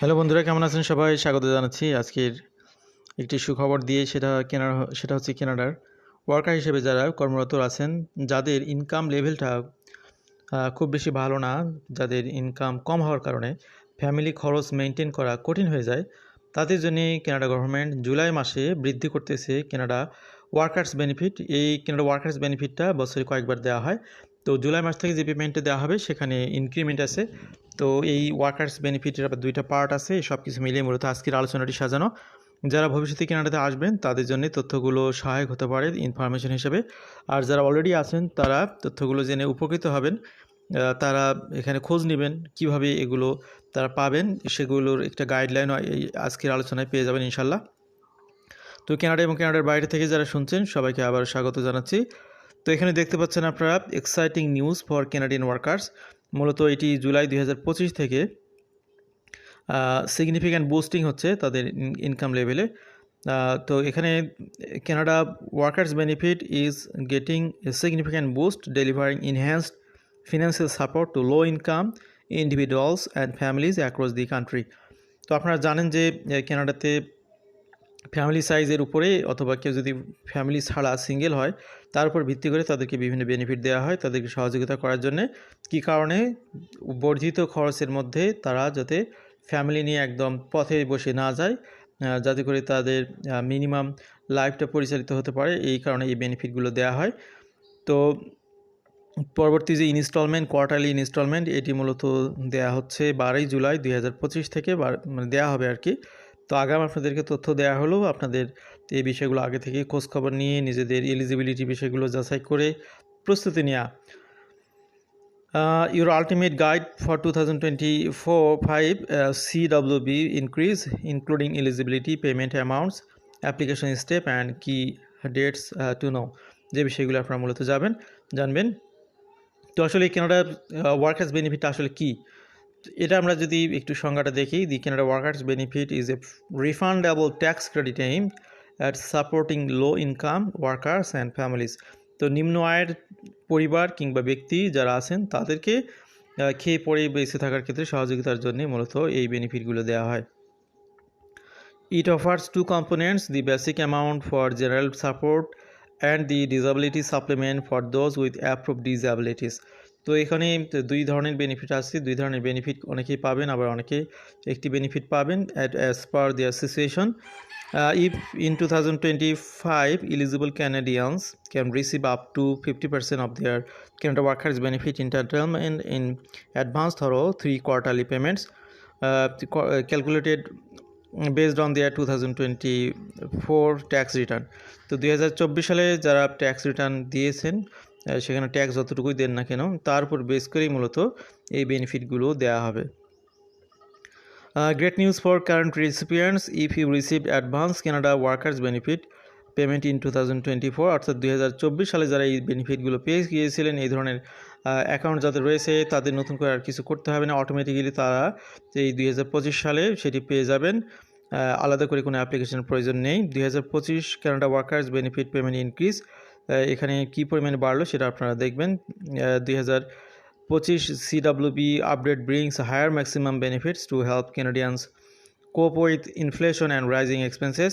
Hello বন্ধুরা, কেমন আছেন সবাই? স্বাগত জানাচ্ছি আজকের একটি সুখবর দিয়ে সেটা কেনার সেটা হচ্ছে কেনাডার ওয়ার্কার হিসেবে যারা কর্মরত আছেন, যাদের ইনকাম লেভেলটা খুব বেশি ভালো না, যাদের ইনকাম কম হওয়ার কারণে ফ্যামিলি খরচ মেনটেন করা কঠিন হয়ে যায়, তাদের জন্য কেনাডা গভর্নমেন্ট জুলাই মাসে বৃদ্ধি করতেছে কেনাডা ওয়ার্কার্স বেনিফিট এই কেনাডা ওয়ার্কার্স বেনিফিটটা বছরে কয়েকবার দেওয়া হয়। তো জুলাই মাস থেকে যে পেমেন্টটা দেওয়া হবে, সেখানে ইনক্রিমেন্ট আছে। তো এই ওয়ার্কার্স বেনিফিটের আবার দুইটা পার্ট আছে সব কিছু মিলিয়ে মূলত আজকের আলোচনাটি সাজানো। যারা ভবিষ্যতে কেনাডাতে আসবেন, তাদের জন্য তথ্যগুলো সহায়ক হতে পারে ইনফরমেশন হিসেবে। আর যারা অলরেডি আছেন, তারা তথ্যগুলো জেনে উপকৃত হবেন। তারা এখানে খোঁজ নেবেন কীভাবে এগুলো তারা পাবেন, সেগুলোর একটা গাইডলাইন এই আজকের আলোচনায় পেয়ে যাবেন ইনশাল্লাহ। তো কানাডা এবং কানাডার বাইরে থেকে যারা শুনছেন, সবাইকে আবার স্বাগত জানাচ্ছি। তো এখানে দেখতে পাচ্ছেন আপনারা exciting news for Canadian workers মূলত এটি জুলাই দু হাজার পঁচিশ থেকে সিগনিফিক্যান্ট বুস্টিং হচ্ছে তাদের ইনকাম লেভেলে তো এখানে Canada workers benefit is getting a significant boost delivering enhanced financial support to low income individuals and families across the country তো আপনারা জানেন যে কানাডাতে ফ্যামিলি সাইজের উপরে অথবা কেউ যদি ফ্যামিলি ছাড়া সিঙ্গেল হয়, তার উপর ভিত্তি করে তাদেরকে বিভিন্ন বেনিফিট দেওয়া হয় তাদেরকে সহযোগিতা করার জন্য। কী কারণে? বর্ধিত খরচের মধ্যে তারা যাতে ফ্যামিলি নিয়ে একদম পথে বসে না যায় যাতে করে তাদের মিনিমাম লাইফটা পরিচালিত হতে পারে, এই কারণে এই বেনিফিটগুলো দেওয়া হয়। তো পরবর্তী যে ইনস্টলমেন্ট, কোয়ার্টারলি ইনস্টলমেন্ট, এটি মূলত দেয়া হচ্ছে বারোই জুলাই দু হাজার পঁচিশ থেকে মানে দেওয়া হবে আর কি। তো আগাম আপনাদেরকে তথ্য দেওয়া হলো আপনাদের এই বিষয়গুলো আগে থেকে খোঁজখবর নিয়ে নিজেদের এলিজিবিলিটি বিষয়গুলো যাচাই করে প্রস্তুতি নেওয়া your ultimate guide for 2024-5 uh, CWB increase including eligibility payment amounts application step and key dates uh, to know যে বিষয়গুলো আপনারা মূলত যাবেন জানবেন। তো আসলে কেনাডা ওয়ার্কার্স বেনিফিট আসলে কি? এটা আমরা যদি একটু সংজ্ঞাটা দেখি the Canada workers benefit is a refundable tax credit aim at supporting low income workers and families তো নিম্ন আয়ের পরিবার কিংবা ব্যক্তি যারা আছেন, তাদেরকে খেয়ে পরে বেঁচে থাকার ক্ষেত্রে সহযোগিতার জন্য মূলত এই বেনিফিটগুলো দেওয়া হয় It offers two components, the basic amount for general support and the disability supplement for those with approved disabilities. তো এখানে দুই ধরনের বেনিফিট আছে, দুই ধরনের বেনিফিট অনেকেই পাবেন, আবার অনেকে একটি বেনিফিট পাবেন at as per their situation if in two thousand twenty five eligible Canadians can receive up to fifty percent of their Canada workers benefit entitlement in advance ধরো three quarterly payments calculated based on their two thousand twenty four tax return তো দুই হাজার চব্বিশ সালে যারা tax return দিয়েছেন সেখানে tax যতটুকুই দেন না কেন তার উপর বেস করেই মূলত এই বেনিফিটগুলো দেওয়া হবে। Great news for current recipients if you receive advance Canada workers benefit payment in two thousand twenty four অর্থাৎ দুই হাজার চব্বিশ সালে যারা এই বেনিফিটগুলো পেয়ে গিয়েছিলেন, এই ধরনের অ্যাকাউন্ট যাদের রয়েছে, তাদের নতুন করে আর কিছু করতে হবে না। অটোমেটিক্যালি তারা এই দুই হাজার পঁচিশ সালে সেটি পেয়ে যাবেন। আলাদা করে কোনো অ্যাপ্লিকেশনের প্রয়োজন নেই। দুই হাজার পঁচিশ Canada workers benefit payment increase এখানে কী পরিমাণে বাড়লো সেটা আপনারা দেখবেন। দুই হাজার পঁচিশ CWB update brings higher maximum benefits to help Canadians cope with inflation and rising expenses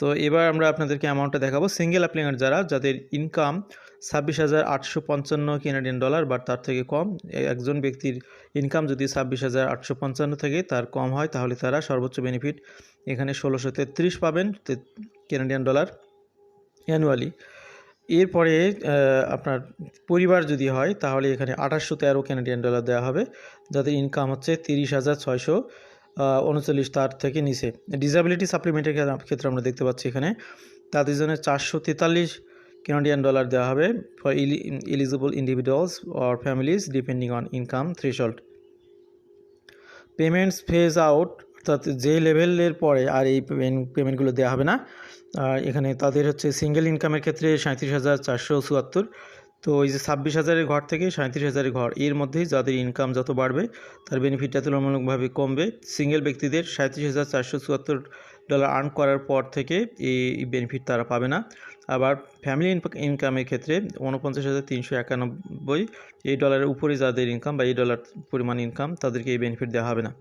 তো এবার আমরা আপনাদেরকে অ্যামাউন্টটা দেখাবো। সিঙ্গেল অ্যাপ্লিকেন্ট যারা, যাদের ইনকাম ছাব্বিশ হাজার আটশো পঞ্চান্ন কেনাডিয়ান ডলার বা তার থেকে কম। একজন ব্যক্তির ইনকাম যদি ছাব্বিশ হাজার আটশো পঞ্চান্ন থেকে তার কম হয়, তাহলে তারা সর্বোচ্চ বেনিফিট এখানে ষোলোশো তেত্রিশ পাবেন কেনাডিয়ান ডলার অ্যানুয়ালি এরপরে আপনার পরিবার যদি হয়, তাহলে এখানে আঠাশশো তেরো ক্যানাডিয়ান ডলার দেওয়া হবে, যাদের ইনকাম হচ্ছে তিরিশ হাজার ছয়শো উনচল্লিশ তার থেকে নিচে। ডিসাবিলিটি সাপ্লিমেন্টের ক্ষেত্রে আমরা দেখতে পাচ্ছি এখানে, তাদের জন্য চারশো তেতাল্লিশ ক্যানাডিয়ান ডলার দেওয়া হবে for eligible individuals or families depending on income threshold payments phase out অর্থাৎ যে লেভেলের পরে আর এই পেমেন্টগুলো দেওয়া হবে না। এখানে তাদের হচ্ছে সিঙ্গেল ইনকামের ক্ষেত্রে সাঁত্রিশ হাজার চারশো চুয়াত্তর। তো ওই যে ছাব্বিশ হাজারের ঘর থেকে সাঁত্রিশ হাজারের ঘর, এর মধ্যেই যাদের ইনকাম যত বাড়বে, তার বেনিফিটটা তুলনামূলকভাবে কমবে। সিঙ্গেল ব্যক্তিদের সাঁত্রিশ হাজার চারশো চুয়াত্তর ডলার আর্ন করার পর থেকে এই বেনিফিট তারা পাবে না। আবার ফ্যামিলি ইনকামের ক্ষেত্রে উনপঞ্চাশ হাজার তিনশো একানব্বই এই ডলারের উপরে যাদের ইনকাম বা এই ডলার পরিমাণ ইনকাম তাদেরকে এই বেনিফিট দেওয়া হবে না।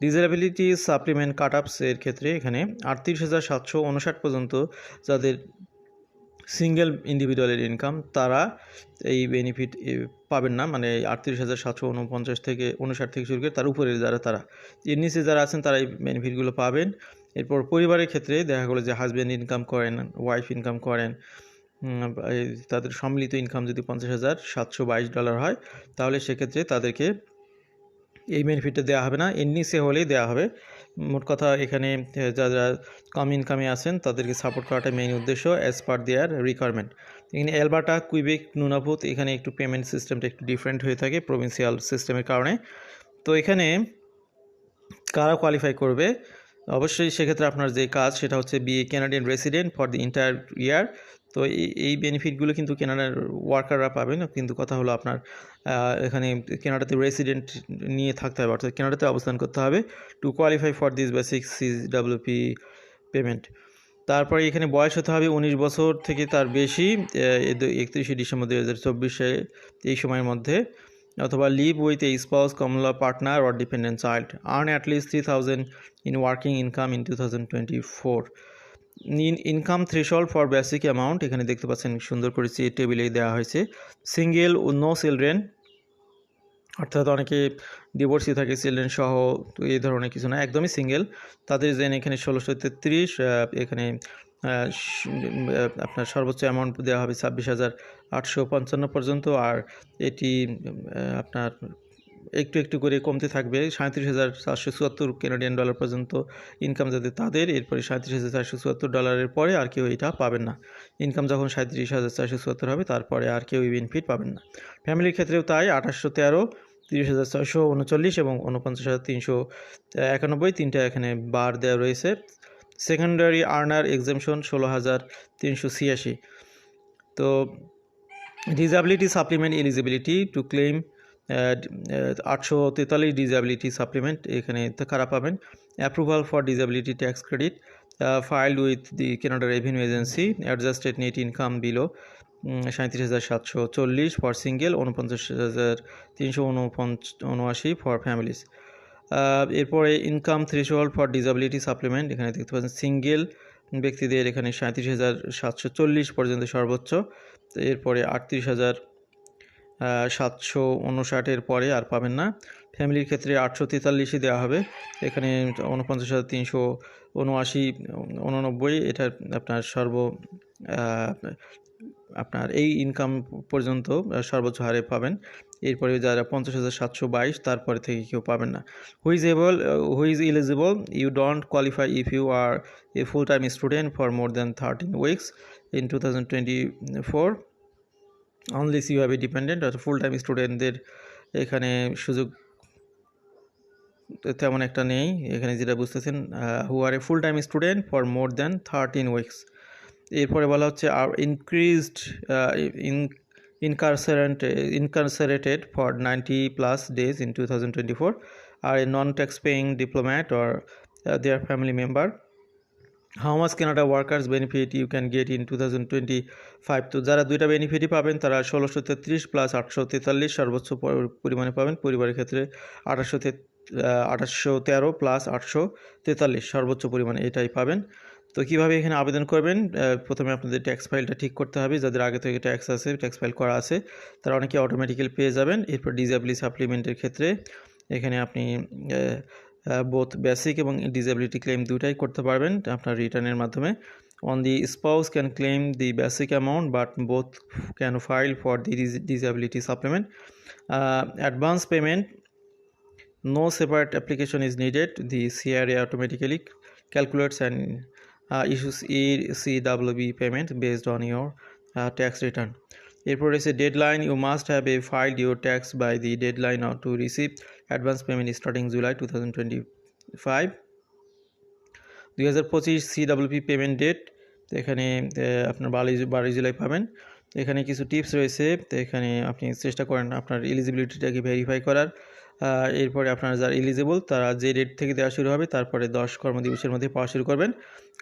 ডিসেবিলিটি সাপ্লিমেন্ট কাট আপসের ক্ষেত্রে এখানে আটত্রিশ হাজার সাতশো উনষাট পর্যন্ত যাদের সিঙ্গেল ইন্ডিভিজুয়ালের ইনকাম, তারা এই বেনিফিট পাবেন না। মানে আটত্রিশ হাজার সাতশো উনপঞ্চাশ থেকে উনষাট থেকে শুরু করে তার উপরে যারা তারা। এর নিচে যারা আছেন, তারা এই বেনিফিটগুলো পাবেন। এরপর পরিবারের ক্ষেত্রে দেখা গেলো যে হাজব্যান্ড ইনকাম করেন ওয়াইফ ইনকাম করেন তাদের সম্মিলিত ইনকাম যদি পঞ্চাশ হাজার সাতশো বাইশ ডলার হয়, তাহলে সেক্ষেত্রে তাদেরকে এই বেনিফিটটা দেওয়া হবে না। এর নিচে হলেই দেওয়া হবে। মোট কথা এখানে যারা কম ইনকামে আছেন, তাদেরকে সাপোর্ট করাটা মেইন উদ্দেশ্য অ্যাজ পার দেয়ার রিকোয়ারমেন্ট এখানে এলবার্টা কুইবেক নুনাপুত এখানে একটু পেমেন্ট সিস্টেমটা একটু ডিফারেন্ট হয়ে থাকে প্রভিন্সিয়াল সিস্টেমের কারণে। তো এখানে কারা কোয়ালিফাই করবে? অবশ্যই সেক্ষেত্রে আপনার যে কাজ, সেটা হচ্ছে be Canadian resident for the entire year তো এই এই বেনিফিটগুলো কিন্তু কেনাডার ওয়ার্কাররা পাবেন। কিন্তু কথা হলো আপনার এখানে কেনাডাতে রেসিডেন্ট নিয়ে থাকতে হবে। অর্থাৎ কেনাডাতে অবস্থান করতে হবে to qualify for this basic C WP payment তারপরে এখানে বয়স হতে হবে উনিশ বছর থেকে তার বেশি একত্রিশে ডিসেম্বর দু হাজার চব্বিশে এই সময়ের মধ্যে। অথবা live with a spouse common law partner or dependent child earn at least three thousand in working income in two thousand twenty four income threshold for basic amount এখানে দেখতে পাচ্ছেন সুন্দর করে টেবিলে দেওয়া হয়েছে। সিঙ্গেল ও নো চিলড্রেন অর্থাৎ অনেকে ডিভোর্সি থাকে চিলড্রেন সহ এই ধরনের কিছু না, একদমই সিঙ্গেল তাদের যেন এখানে ষোলোশো তেত্রিশ এখানে আপনার সর্বোচ্চ অ্যামাউন্ট দেওয়া হবে ছাব্বিশ হাজার আটশো পঞ্চান্ন পর্যন্ত, আর এটি আপনার একটু একটু করে কমতে থাকবে। সাঁত্রিশ হাজার চারশো চুয়াত্তর কেনাডিয়ান ডলার পর্যন্ত ইনকাম যাদের তাদের, এরপরে সাঁত্রিশ হাজার চারশো চুয়াত্তর ডলারের পরে আর কেউ এটা পাবেন না। ইনকাম যখন সাঁত্রিশ হাজার চারশো চুয়াত্তর হবে, তারপরে আর কেউ বেনিফিট পাবেন না। ফ্যামিলির ক্ষেত্রেও তাই আঠাশশো তেরো, তিরিশ হাজার ছয়শো উনচল্লিশ এবং উনপঞ্চাশ হাজার তিনশো একানব্বই তিনটা এখানে বার দেওয়া রয়েছে। সেকেন্ডারি আর্নার এক্সামশন ষোলো হাজার তিনশো ছিয়াশি। তো disability supplement eligibility to claim আটশো তেতাল্লিশ ডিসএবিলিটি সাপ্লিমেন্ট এখানে কারা পাবেন? Approval for disability tax credit filed with the Canada revenue agency adjusted net income below সাঁত্রিশ হাজার সাতশো চল্লিশ ফর সিঙ্গেল উনপঞ্চাশ হাজার তিনশো উনপঞ্চ উনআশি ফর ফ্যামিলিস এরপরে income threshold for disability supplement এখানে দেখতে পাচ্ছেন সিঙ্গেল ব্যক্তিদের এখানে সাঁত্রিশ হাজার সাতশো চল্লিশ পর্যন্ত সর্বোচ্চ, এরপরে আটত্রিশ হাজার সাতশো উনষাটের পরে আর পাবেন না। ফ্যামিলির ক্ষেত্রে আটশো তেতাল্লিশই দেওয়া হবে। এখানে উনপঞ্চাশ হাজার তিনশো উনআশি উননব্বই এটা আপনার সর্ব আপনার এই ইনকাম পর্যন্ত সর্বোচ্চ হারে পাবেন। এরপরে যারা পঞ্চাশ হাজার সাতশো বাইশ, তারপরে থেকে কেউ পাবেন না। Who's able who's eligible you don't qualify if you are a full time student for more than thirteen weeks in two thousand twenty four only সিভাবে dependent অর্থাৎ ফুল টাইম স্টুডেন্টদের এখানে সুযোগ তেমন একটা নেই। এখানে যেটা বুঝতেছেন who are a full time student for more than thirteen weeks এরপরে বলা হচ্ছে are incarcerated in for ninety plus days in two thousand twenty four are a non tax paying diplomat or their family member how much Canada workers benefit you can get in two thousand twenty five তো যারা দুইটা বেনিফিটই পাবেন, তারা ষোলোশো তেত্রিশ plus আটশো তেতাল্লিশ সর্বোচ্চ পরিমাণে পাবেন। পরিবারের ক্ষেত্রে আঠাশশো আঠাশশো তেরো প্লাস আটশো তেতাল্লিশ সর্বোচ্চ পরিমাণে এটাই পাবেন। তো কীভাবে এখানে আবেদন করবেন? প্রথমে আপনাদের ট্যাক্স ফাইলটা ঠিক করতে হবে। যাদের আগে থেকে ট্যাক্স আছে ট্যাক্স ফাইল করা আছে, তারা অনেকে অটোমেটিক্যালি পেয়ে যাবেন। এরপর ডিজেবলি সাপ্লিমেন্টের ক্ষেত্রে এখানে আপনি বোথ বেসিক এবং ডিসেবিলিটি ক্লেম দুটাই করতে পারবেন আপনার রিটার্নের মাধ্যমে। On the spouse can claim the basic amount but both can file for the disability supplement advance payment no no separate application is needed. The CRA automatically calculates and uh, issues ECWB payment based on your uh, tax return. এরপর রয়েছে deadline you must have a filed your tax by the deadline to receive advance payment starting July two thousand twenty five দুই হাজার পঁচিশ payment date এখানে আপনার বারোই বারোই জুলাই পাবেন। এখানে কিছু টিপস রয়েছে, তো এখানে আপনি চেষ্টা করেন আপনার এলিজিবিলিটিটাকে ভেরিফাই করার। এরপরে আপনারা যারা এলিজিবল তারা যে ডেট থেকে দেওয়া শুরু হবে, তারপরে দশ কর্মদিবসের মধ্যে পাওয়া শুরু করবেন।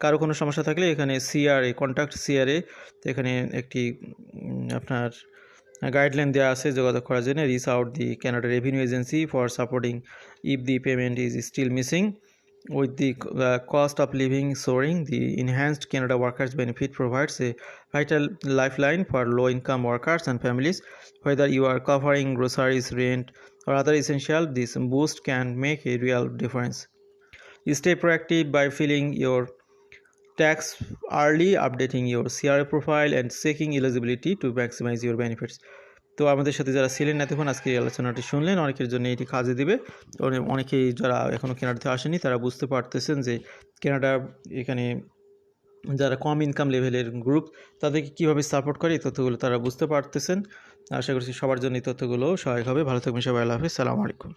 কারও কোনো সমস্যা থাকলে এখানে সিআরএ কন্ট্যাক্ট সিআরএ এখানে একটি আপনার গাইডলাইন দেওয়া আছে যোগাযোগ করার জন্য reach out the Canada revenue agency for supporting if the payment is still missing With the uh, cost of living soaring, the enhanced Canada Workers Benefit provides a vital lifeline for low income workers and families. Whether you are covering groceries, rent, or other essential, this boost can make a real difference. Stay proactive by filling your tax early, updating your CRA profile, and checking eligibility to maximize your benefits. তো আমাদের সাথে যারা ছিলেন এতক্ষণ আজকে এই আলোচনাটি শুনলেন। অনেকের জন্য এটি কাজে দিবে। অনে- অনেকেই যারা এখনও কেনাডাতে আসেনি তারা বুঝতে পারতেছেন যে কেনাডা এখানে যারা কম ইনকাম লেভেলের গ্রুপ তাদেরকে কীভাবে সাপোর্ট করে এই তথ্যগুলো তারা বুঝতে পারতেছেন। আশা করছি সবার জন্য এই তথ্যগুলো সহায়ক হবে। ভালো থাকবেন সবাই। আল্লাহ হাফিজ। সালামু আলাইকুম।